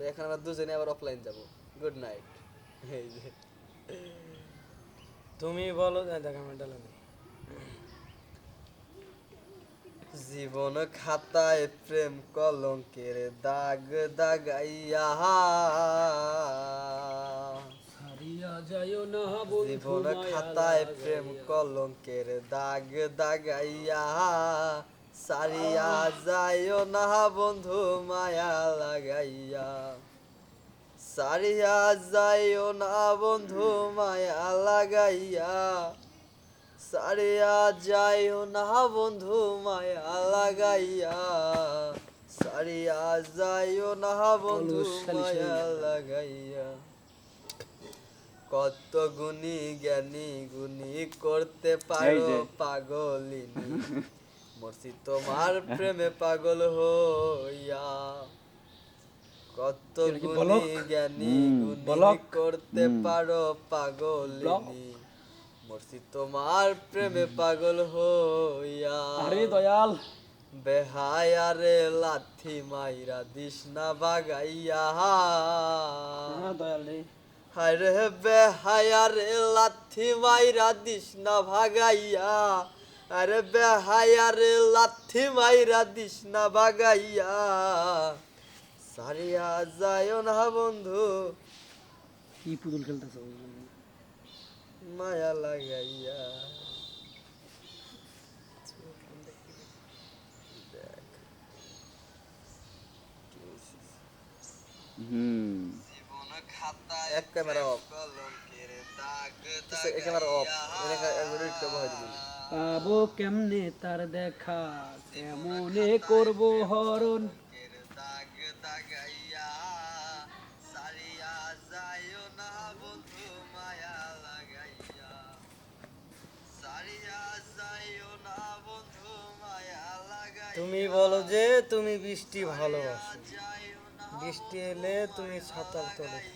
তো এখন আমরা দুজনে আবার অফলাইন যাব। গুড নাইট এই যে। তুমি বলো দেখ আমার ডালা জীবন খাতায় প্রেম কলঙ্কের দাগ দাগাইয়া। জীবন খাতায় প্রেম কলঙ্কের দাগ দাগাইয়া। সারিয়া যাইও না বন্ধু মায়া লাগাইয়া। সারিয়া যাইও না বন্ধু মায়া লাগাইয়া। সারিয়া যাইও না বন্ধু মায়া লাগাইয়া। সারিয়া যাইও না বন্ধু মায়া লাগাইয়া। কত গুণী জ্ঞানী গুণী করতে পারো। পাগলিনী। মরছি তোমার প্রেমে পাগল হইয়া। কত গুণী জ্ঞানী গুণী করতে। পারো পাগলিনী। মরছি তোমার প্রেমে পাগল হইয়া। আরে দয়াল। বেহায়ারে লাথি মাইরা দিস না বাগাইয়া। হ্যাঁ দয়াল রে। হায়রে বেহায়ারে লাথি মাইরা দিস না ভাগাইয়া আরে বেহায়ারে লাথি মাইরা দিস না ভাগাইয়া সারিয়া যায় না বন্ধু। কি পুতুল খেলতেছ মায়া লাগাইয়া। হুম। এক ক্যামেরা অফ। এই ক্যামেরা অফ। এটা একটু ভয় দিবি পাবো কেমনে তার দেখা? কেমনে করব হরণ? তুমি বলো যে তুমি বৃষ্টি ভালোবাসো। বৃষ্টি এলে তুমি ছাতার তলে।